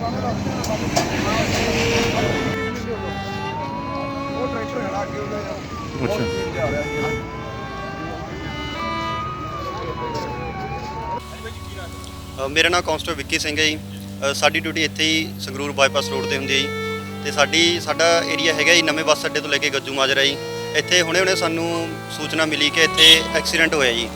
ਉਹ ਟਰੈਕਟਰ ਖੜਾ ਅੱਗੇ ਉਹਦਾ ਅੱਛਾ। ਜਾ ਰਿਹਾ ਸੀ ਮੇਰਾ ਨਾਮ ਕਾਂਸਟੇਬਲ ਵਿੱਕੀ ਸਿੰਘ ਹੈ ਜੀ। ਅ, ਸਾਡੀ ਡਿਊਟੀ ਇੱਥੇ ਹੀ ਸੰਗਰੂਰ ਬਾਈਪਾਸ ਰੋਡ ਤੇ ਹੁੰਦੀ ਹੈ ਜੀ। ਤੇ ਸਾਡੀ ਸਾਡਾ ਏਰੀਆ ਹੈਗਾ ਜੀ ਨਵੇਂ ਬੱਸ ਅੱਡੇ ਤੋਂ ਲੈ ਕੇ ਗੱਜੂ ਮਾਜਰਾ ਜੀ। ਇੱਥੇ ਹੁਣੇ-ਹੁਣੇ ਸਾਨੂੰ ਸੂਚਨਾ ਮਿਲੀ ਕਿ ਇੱਥੇ ਐਕਸੀਡੈਂਟ ਹੋਇਆ ਜੀ।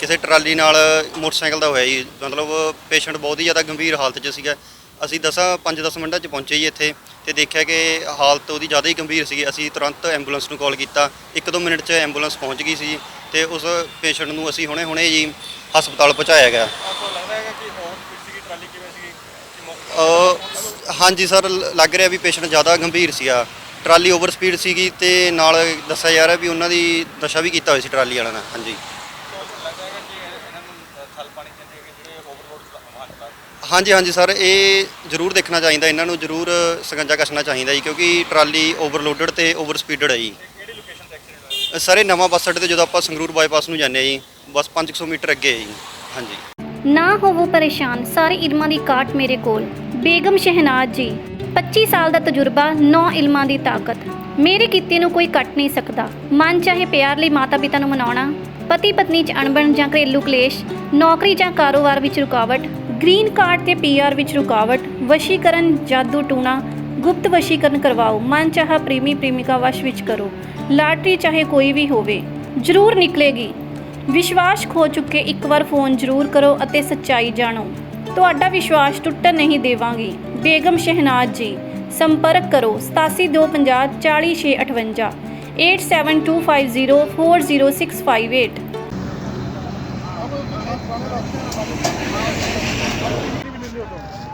ਕਿਸੇ ਟਰਾਲੀ ਨਾਲ ਮੋਟਰਸਾਈਕਲ ਦਾ ਹੋਇਆ ਜੀ। ਮਤਲਬ ਪੇਸ਼ੈਂਟ ਬਹੁਤ ਹੀ ਜ਼ਿਆਦਾ ਗੰਭੀਰ ਹਾਲਤ 'ਚ ਸੀਗਾ। ਅਸੀਂ ਦਸਾਂ 5-10 ਮਿੰਟਾਂ 'ਚ ਪਹੁੰਚੇ ਜੀ ਇੱਥੇ ਤੇ ਦੇਖਿਆ ਕਿ ਹਾਲਤ ਉਹਦੀ ਜ਼ਿਆਦਾ ਹੀ ਗੰਭੀਰ ਸੀਗੀ। ਅਸੀਂ ਤੁਰੰਤ ਐਂਬੂਲੈਂਸ ਨੂੰ ਕਾਲ ਕੀਤਾ। 1-2 ਮਿੰਟ 'ਚ ਐਂਬੂਲੈਂਸ ਪਹੁੰਚ ਗਈ ਸੀ ਤੇ ਉਸ ਪੇਸ਼ੈਂਟ ਨੂੰ ਅਸੀਂ ਹੁਣੇ-ਹੁਣੇ ਜੀ ਹਸਪਤਾਲ ਪਹੁੰਚਾਇਆ ਗਿਆ। ਹਾਂਜੀ ਸਰ ਲੱਗ ਰਿਹਾ ਵੀ ਪੇਸ਼ੈਂਟ ਜ਼ਿਆਦਾ ਗੰਭੀਰ ਸੀਗਾ। ਟਰਾਲੀ ਓਵਰ ਸਪੀਡ ਸੀਗੀ ਤੇ ਨਾਲ ਦੱਸਿਆ ਜਾ ਰਿਹਾ ਵੀ ਉਹਨਾਂ ਦੀ ਨਸ਼ਾ ਵੀ ਕੀਤਾ ਹੋਇਆ ਸੀ ਟਰਾਲੀ ਵਾਲਿਆਂ ਨੇ ਹਾਂਜੀ ਤੋਂ ਲੱਗਦਾ ਹੈਗਾ ਕਿ ਇਹਨਾਂ ਨੂੰ ਥਲ ਪਾਣੀ ਚਾਹੀਦੇ ਹੈਗੇ ਜਿਹੜੇ ਓਵਰਲੋਡ ਵਾਹਨ ਚਲਾ ਰਹੇ ਹਾਂਜੀ ਹਾਂਜੀ ਸਰ ਇਹ ਜ਼ਰੂਰ ਦੇਖਣਾ ਚਾਹੀਦਾ ਇਹਨਾਂ ਨੂੰ ਜ਼ਰੂਰ ਸਕੰਜਾ ਕੱਸਣਾ ਚਾਹੀਦਾ ਜੀ ਕਿਉਂਕਿ ਟਰਾਲੀ ਓਵਰਲੋਡਡ ਤੇ ਓਵਰ ਸਪੀਡਡ ਹੈ ਜੀ। ਤੇ ਕਿਹੜੀ ਲੋਕੇਸ਼ਨ ਤੇ ਐਕਸੀਡੈਂਟ ਹੋਇਆ ਅ, ਸਰ ਇਹ ਨਵਾਂ ਬੱਸ ਅੱਡੇ ਤੇ ਜਦੋਂ ਆਪਾਂ ਸੰਗਰੂਰ ਬਾਈਪਾਸ ਨੂੰ ਜਾਂਦੇ ਜੀ ਬਸ 500 ਮੀਟਰ ਅੱਗੇ ਹੈ ਜੀ ਹਾਂਜੀ। ਨਾ ਹੋਵੋ ਪਰੇਸ਼ਾਨ ਸਾਰੇ ਇਲਮਾਂ ਦੀ ਕਾਟ ਮੇਰੇ ਕੋਲ। ਬੇਗਮ ਸ਼ਹਿਨਾਜ਼ ਜੀ 25 ਸਾਲ ਦਾ ਤਜਰਬਾ 9 ਇਲਮਾਂ ਦੀ ਤਾਕਤ। ਮੇਰੇ ਕੀਤੇ ਨੂੰ ਕੋਈ ਕੱਟ ਨਹੀਂ ਸਕਦਾ। ਮਨ ਚਾਹੇ ਪਿਆਰ ਲਈ ਮਾਤਾ ਪਿਤਾ ਨੂੰ ਮਨਾਉਣਾ ਪਤੀ ਪਤਨੀ ਚ ਅਣਬਣ ਜਾਂ ਘਰੇਲੂ ਕਲੇਸ਼ ਨੌਕਰੀ ਜਾਂ ਕਾਰੋਬਾਰ ਵਿੱਚ ਰੁਕਾਵਟ ਗ੍ਰੀਨ ਕਾਰਡ ਤੇ ਪੀਆਰ ਵਿੱਚ ਰੁਕਾਵਟ, ਵਸ਼ੀਕਰਨ ਜਾਦੂ ਟੂਣਾ, ਗੁਪਤ ਵਸ਼ੀਕਰਨ ਕਰਵਾਓ ਮਨ ਚਾਹਾ ਪ੍ਰੇਮੀ ਪ੍ਰੇਮਿਕਾ ਵਸ਼ ਵਿੱਚ ਕਰੋ। ਲਾਟਰੀ ਚਾਹੇ ਕੋਈ ਵੀ ਹੋਵੇ, ਜ਼ਰੂਰ ਨਿਕਲੇਗੀ। ਵਿਸ਼ਵਾਸ ਖੋ ਚੁੱਕੇ ਇੱਕ ਵਾਰ ਫੋਨ ਜ਼ਰੂਰ ਕਰੋ ਅਤੇ ਸੱਚਾਈ ਜਾਣੋ। ਤੁਹਾਡਾ ਵਿਸ਼ਵਾਸ ਟੁੱਟਣ ਨਹੀਂ ਦੇਵਾਂਗੀ। ਬੇਗਮ ਸ਼ਹਿਨਾਜ਼ ਜੀ, ਸੰਪਰਕ ਕਰੋ 8725 40658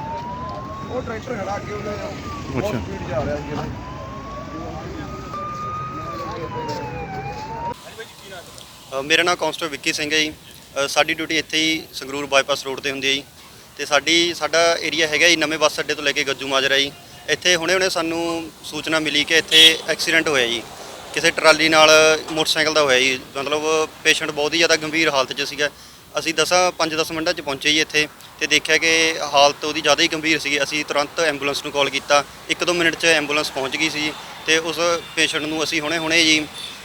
8725040658 ਉਹ ਟਰੈਕਟਰ ਖੜਾ ਅੱਗੇ ਉਹਦਾ। ਬਹੁਤ ਅੱਛਾ। ਸਪੀਡ ਜਾ ਰਿਹਾ ਸੀ ਅ, ਮੇਰਾ ਨਾਮ ਕਾਂਸਟੇਬਲ ਵਿੱਕੀ ਸਿੰਘ ਹੈ ਜੀ। ਅ, ਸਾਡੀ ਡਿਊਟੀ ਇੱਥੇ ਹੀ ਸੰਗਰੂਰ ਬਾਈਪਾਸ ਰੋਡ ਤੇ ਹੁੰਦੀ ਹੈ ਜੀ। ਤੇ ਸਾਡੀ ਸਾਡਾ ਏਰੀਆ ਹੈਗਾ ਜੀ ਨਵੇਂ ਬੱਸ ਅੱਡੇ ਤੋਂ ਲੈ ਕੇ ਗੱਜੂ ਮਾਜਰਾ ਜੀ। ਇੱਥੇ ਹੁਣੇ-ਹੁਣੇ ਸਾਨੂੰ ਸੂਚਨਾ ਮਿਲੀ ਕਿ ਇੱਥੇ ਐਕਸੀਡੈਂਟ ਹੋਇਆ ਜੀ। ਕਿਸੇ ਟਰਾਲੀ ਨਾਲ ਮੋਟਰਸਾਈਕਲ ਦਾ ਹੋਇਆ ਜੀ। ਮਤਲਬ ਪੇਸ਼ੈਂਟ ਬਹੁਤ ਹੀ ਜ਼ਿਆਦਾ ਗੰਭੀਰ ਹਾਲਤ 'ਚ ਸੀਗਾ। ਅਸੀਂ ਦਸਾਂ 5-10 ਮਿੰਟਾਂ 'ਚ ਪਹੁੰਚੇ ਜੀ ਇੱਥੇ ਤੇ ਦੇਖਿਆ ਕਿ ਹਾਲਤ ਉਹਦੀ ਜ਼ਿਆਦਾ ਹੀ ਗੰਭੀਰ ਸੀਗੀ। ਅਸੀਂ ਤੁਰੰਤ ਐਂਬੂਲੈਂਸ ਨੂੰ ਕਾਲ ਕੀਤਾ। 1-2 ਮਿੰਟ 'ਚ ਐਂਬੂਲੈਂਸ ਪਹੁੰਚ ਗਈ ਸੀ ਤੇ ਉਸ ਪੇਸ਼ੈਂਟ ਨੂੰ ਅਸੀਂ ਹੁਣੇ-ਹੁਣੇ ਜੀ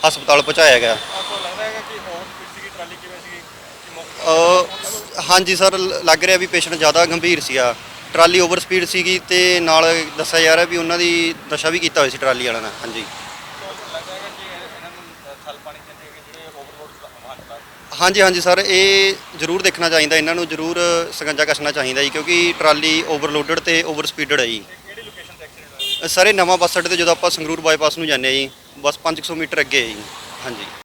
ਹਸਪਤਾਲ ਪਹੁੰਚਾਇਆ ਗਿਆ। ਹਾਂਜੀ ਸਰ ਲੱਗ ਰਿਹਾ ਵੀ ਪੇਸ਼ੈਂਟ ਜ਼ਿਆਦਾ ਗੰਭੀਰ ਸੀਗਾ। ਟਰਾਲੀ ਓਵਰ ਸਪੀਡ ਸੀਗੀ ਤੇ ਨਾਲ ਦੱਸਿਆ ਜਾ ਰਿਹਾ ਵੀ ਉਹਨਾਂ ਦੀ ਨਸ਼ਾ ਵੀ ਕੀਤਾ ਹੋਇਆ ਸੀ ਟਰਾਲੀ ਵਾਲਿਆਂ ਨੇ ਹਾਂਜੀ। ਥਲ ਪਾਣੀ ਚਾਹੀਦੇ ਹੈਗੇ ਜਿਹੜੇ ਓਵਰਲੋਡ ਵਾਹਨ ਚਲਾ ਰਹੇ ਹਾਂਜੀ ਹਾਂਜੀ ਸਰ ਇਹ ਜ਼ਰੂਰ ਦੇਖਣਾ ਚਾਹੀਦਾ ਇਹਨਾਂ ਨੂੰ ਜ਼ਰੂਰ ਸਕੰਜਾ ਕੱਸਣਾ ਚਾਹੀਦਾ ਜੀ ਕਿਉਂਕਿ ਟਰਾਲੀ ਓਵਰਲੋਡਡ ਤੇ ਓਵਰ ਸਪੀਡਡ ਹੈ ਜੀ। ਤੇ ਕਿਹੜੀ ਲੋਕੇਸ਼ਨ ਤੇ ਐਕਸੀਡੈਂਟ ਹੋਇਆ ਅ, ਸਰ ਇਹ ਨਵਾਂ ਬੱਸ ਅੱਡੇ ਤੇ ਜਦੋਂ ਆਪਾਂ ਸੰਗਰੂਰ ਬਾਈਪਾਸ ਨੂੰ ਜਾਂਦੇ ਹਾਂ ਜੀ ਬਸ 500 ਮੀਟਰ ਅੱਗੇ ਹੈ ਜੀ। ਹਾਂਜੀ।